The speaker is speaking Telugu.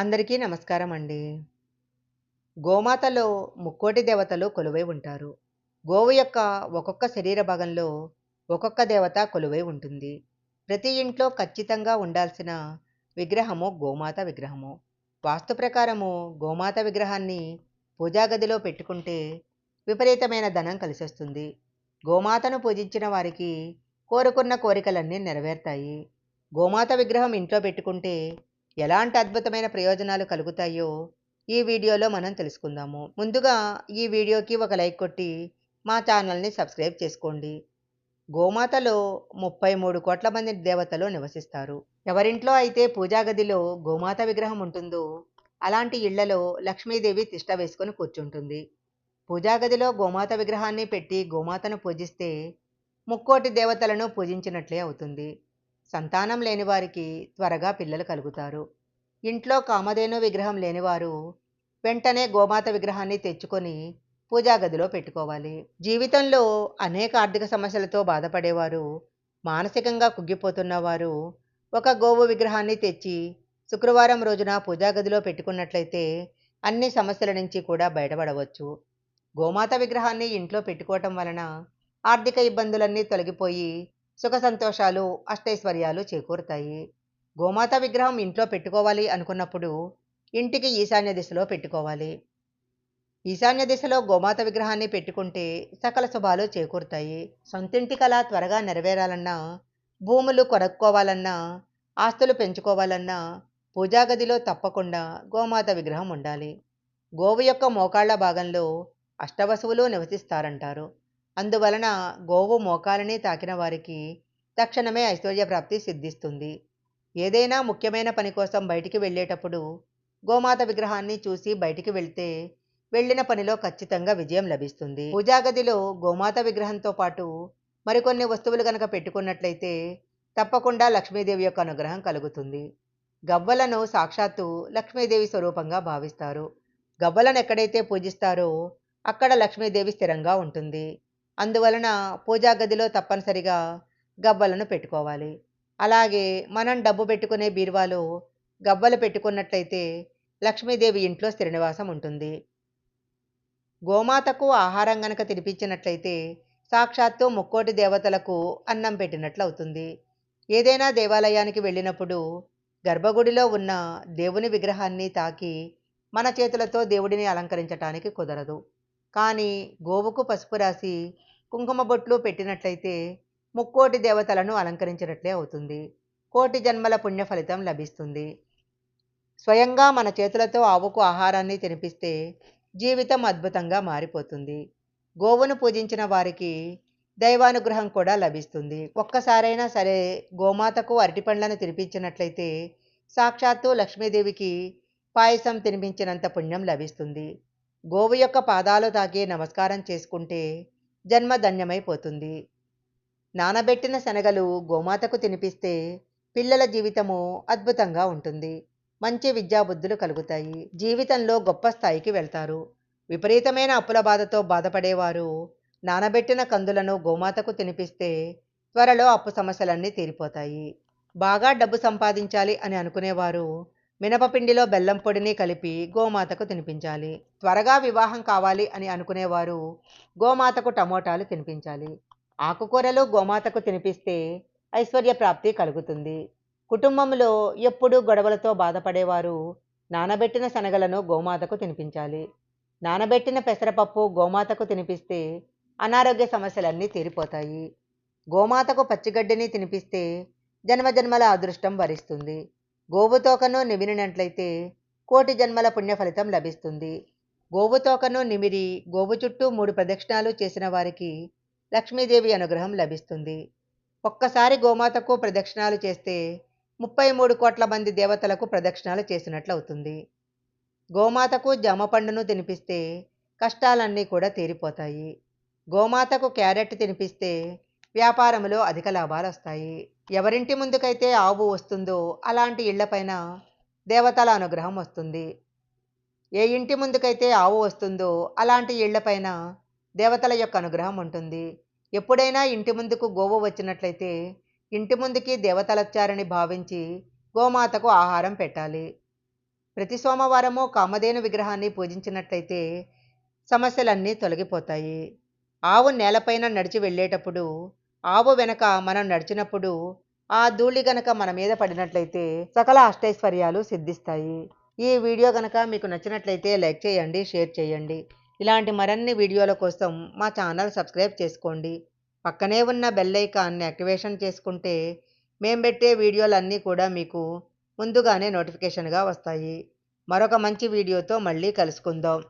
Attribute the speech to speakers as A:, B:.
A: అందరికీ నమస్కారం అండి. గోమాతలో ముక్కోటి దేవతలు కొలువై ఉంటారు. గోవు యొక్క ఒక్కొక్క శరీర భాగంలో ఒక్కొక్క దేవత కొలువై ఉంటుంది. ప్రతి ఇంట్లో ఖచ్చితంగా ఉండాల్సిన విగ్రహము గోమాత విగ్రహము. వాస్తు ప్రకారము గోమాత విగ్రహాన్ని పూజా గదిలో పెట్టుకుంటే విపరీతమైన ధనం కలిసొస్తుంది. గోమాతను పూజించిన వారికి కోరుకున్న కోరికలన్నీ నెరవేరుతాయి. గోమాత విగ్రహం ఇంట్లో పెట్టుకుంటే ఎలాంటి అద్భుతమైన ప్రయోజనాలు కలుగుతాయో ఈ వీడియోలో మనం తెలుసుకుందాము. ముందుగా ఈ వీడియోకి ఒక లైక్ కొట్టి మా ఛానల్ని సబ్స్క్రైబ్ చేసుకోండి. గోమాతలో ముప్పై మూడు కోట్ల మంది దేవతలు నివసిస్తారు. ఎవరింట్లో అయితే పూజా గదిలో గోమాత విగ్రహం ఉంటుందో అలాంటి ఇళ్ళలో లక్ష్మీదేవి తిష్ట వేసుకొని కూర్చుంటుంది. పూజా గదిలో గోమాత విగ్రహాన్ని పెట్టి గోమాతను పూజిస్తే ముక్కోటి దేవతలను పూజించినట్లే అవుతుంది. సంతానం లేని వారికి త్వరగా పిల్లలు కలుగుతారు. ఇంట్లో కామధేను విగ్రహం లేనివారు వెంటనే గోమాత విగ్రహాన్ని తెచ్చుకొని పూజా గదిలో పెట్టుకోవాలి. జీవితంలో అనేక ఆర్థిక సమస్యలతో బాధపడేవారు మానసికంగా కుగ్గిపోతున్నవారు ఒక గోవు విగ్రహాన్ని తెచ్చి శుక్రవారం రోజున పూజా గదిలో పెట్టుకున్నట్లయితే అన్ని సమస్యల నుంచి కూడా బయటపడవచ్చు. గోమాత విగ్రహాన్ని ఇంట్లో పెట్టుకోవటం వలన ఆర్థిక ఇబ్బందులన్నీ తొలగిపోయి సుఖ సంతోషాలు అష్టైశ్వర్యాలు చేకూరుతాయి. గోమాత విగ్రహం ఇంట్లో పెట్టుకోవాలి అనుకున్నప్పుడు ఇంటికి ఈశాన్య దిశలో పెట్టుకోవాలి. ఈశాన్య దిశలో గోమాత విగ్రహాన్ని పెట్టుకుంటే సకల శుభాలు చేకూరుతాయి. సొంతింటి కళ త్వరగా నెరవేరాలన్నా భూములు కొనుక్కోవాలన్నా ఆస్తులు పెంచుకోవాలన్నా పూజా గదిలో తప్పకుండా గోమాత విగ్రహం ఉండాలి. గోవు యొక్క మోకాళ్ళ భాగంలో అష్టవసువులు నివసిస్తారంటారు. అందువలన గోవు మోకాలని తాకిన వారికి తక్షణమే ఐశ్వర్యప్రాప్తి సిద్ధిస్తుంది. ఏదైనా ముఖ్యమైన పని కోసం బయటికి వెళ్ళేటప్పుడు గోమాత విగ్రహాన్ని చూసి బయటికి వెళ్తే వెళ్ళిన పనిలో ఖచ్చితంగా విజయం లభిస్తుంది. పూజాగదిలో గోమాత విగ్రహంతో పాటు మరికొన్ని వస్తువులు కనుక పెట్టుకున్నట్లయితే తప్పకుండా లక్ష్మీదేవి యొక్క అనుగ్రహం కలుగుతుంది. గవ్వలను సాక్షాత్తు లక్ష్మీదేవి స్వరూపంగా భావిస్తారు. గవ్వలను ఎక్కడైతే పూజిస్తారో అక్కడ లక్ష్మీదేవి స్థిరంగా ఉంటుంది. అందువలన పూజా గదిలో తప్పనిసరిగా గబ్బలను పెట్టుకోవాలి. అలాగే మనం డబ్బు పెట్టుకునే బీరువాలో గబ్బలు పెట్టుకున్నట్లయితే లక్ష్మీదేవి ఇంట్లో స్థిర నివాసం ఉంటుంది. గోమాతకు ఆహారం గనక తినిపించినట్లయితే సాక్షాత్తు ముక్కోటి దేవతలకు అన్నం పెట్టినట్లు అవుతుంది ఏదైనా దేవాలయానికి వెళ్ళినప్పుడు గర్భగుడిలో ఉన్న దేవుని విగ్రహాన్ని తాకి మన చేతులతో దేవుడిని అలంకరించటానికి కుదరదు. కానీ గోవుకు పసుపు రాసి కుంకుమ బొట్లు పెట్టినట్లయితే ముక్కోటి దేవతలను అలంకరించినట్లే అవుతుంది. కోటి జన్మల పుణ్య ఫలితం లభిస్తుంది. స్వయంగా మన చేతులతో ఆవుకు ఆహారాన్ని తినిపిస్తే జీవితం అద్భుతంగా మారిపోతుంది. గోవును పూజించిన వారికి దైవానుగ్రహం కూడా లభిస్తుంది. ఒక్కసారైనా సరే గోమాతకు అరటిపండ్లను తినిపించినట్లయితే సాక్షాత్తు లక్ష్మీదేవికి పాయసం తినిపించినంత పుణ్యం లభిస్తుంది. గోవు యొక్క పాదాలు తాకి నమస్కారం చేసుకుంటే జన్మధన్యమైపోతుంది నానబెట్టిన శనగలు గోమాతకు తినిపిస్తే పిల్లల జీవితము అద్భుతంగా ఉంటుంది. మంచి విద్యాబుద్ధులు కలుగుతాయి. జీవితంలో గొప్ప స్థాయికి వెళ్తారు. విపరీతమైన అప్పుల బాధతో బాధపడేవారు నానబెట్టిన కందులను గోమాతకు తినిపిస్తే త్వరలో అప్పు సమస్యలన్నీ తీరిపోతాయి. బాగా డబ్బు సంపాదించాలి అని అనుకునేవారు మినపపిండిలో బెల్లం పొడిని కలిపి గోమాతకు తినిపించాలి. త్వరగా వివాహం కావాలి అని అనుకునేవారు గోమాతకు టమోటాలు తినిపించాలి. ఆకుకూరలు గోమాతకు తినిపిస్తే ఐశ్వర్య ప్రాప్తి కలుగుతుంది. కుటుంబంలో ఎప్పుడూ గొడవలతో బాధపడేవారు నానబెట్టిన శనగలను గోమాతకు తినిపించాలి. నానబెట్టిన పెసరపప్పు గోమాతకు తినిపిస్తే అనారోగ్య సమస్యలన్నీ తీరిపోతాయి. గోమాతకు పచ్చిగడ్డిని తినిపిస్తే జన్మజన్మల అదృష్టం వరిస్తుంది. గోవుతోకను నిమిరినట్లయితే కోటి జన్మల పుణ్య ఫలితం లభిస్తుంది. గోవుతోకను నిమిరి గోవు చుట్టూ మూడు ప్రదక్షిణాలు చేసిన వారికి లక్ష్మీదేవి అనుగ్రహం లభిస్తుంది. ఒక్కసారి గోమాతకు ప్రదక్షిణాలు చేస్తే ముప్పై మూడు కోట్ల మంది దేవతలకు ప్రదక్షిణాలు చేసినట్లవుతుంది. గోమాతకు జామ పండును తినిపిస్తే కష్టాలన్నీ కూడా తీరిపోతాయి. గోమాతకు క్యారెట్ తినిపిస్తే వ్యాపారంలో అధిక లాభాలు వస్తాయి ఎవరింటి ముందుకైతే ఆవు వస్తుందో అలాంటి ఇళ్ళపైన దేవతల అనుగ్రహం వస్తుంది. ఏ ఇంటి ముందుకైతే ఆవు వస్తుందో అలాంటి ఇళ్ళపైన దేవతల యొక్క అనుగ్రహం ఉంటుంది. ఎప్పుడైనా ఇంటి ముందుకు గోవు వచ్చినట్లయితే ఇంటి ముందుకి దేవతలొచ్చారని భావించి గోమాతకు ఆహారం పెట్టాలి. ప్రతి సోమవారము కామధేను విగ్రహాన్ని పూజించినట్లయితే సమస్యలన్నీ తొలగిపోతాయి. ఆవు నేలపైన నడిచి వెళ్ళేటప్పుడు ఆవు వెనక మనం నడిచినప్పుడు ఆ ధూళి గనక మన మీద పడినట్లయితే సకల అష్టైశ్వర్యాలు సిద్ధిస్తాయి. ఈ వీడియో గనక మీకు నచ్చినట్లయితే లైక్ చేయండి షేర్ చేయండి. ఇలాంటి మరిన్ని వీడియోల కోసం మా ఛానల్ సబ్స్క్రైబ్ చేసుకోండి. పక్కనే ఉన్న బెల్ ఐకాన్ని యాక్టివేషన్ చేసుకుంటే మేము పెట్టే వీడియోలన్నీ కూడా మీకు ముందుగానే నోటిఫికేషన్గా వస్తాయి. మరొక మంచి వీడియోతో మళ్ళీ కలుసుకుందాం.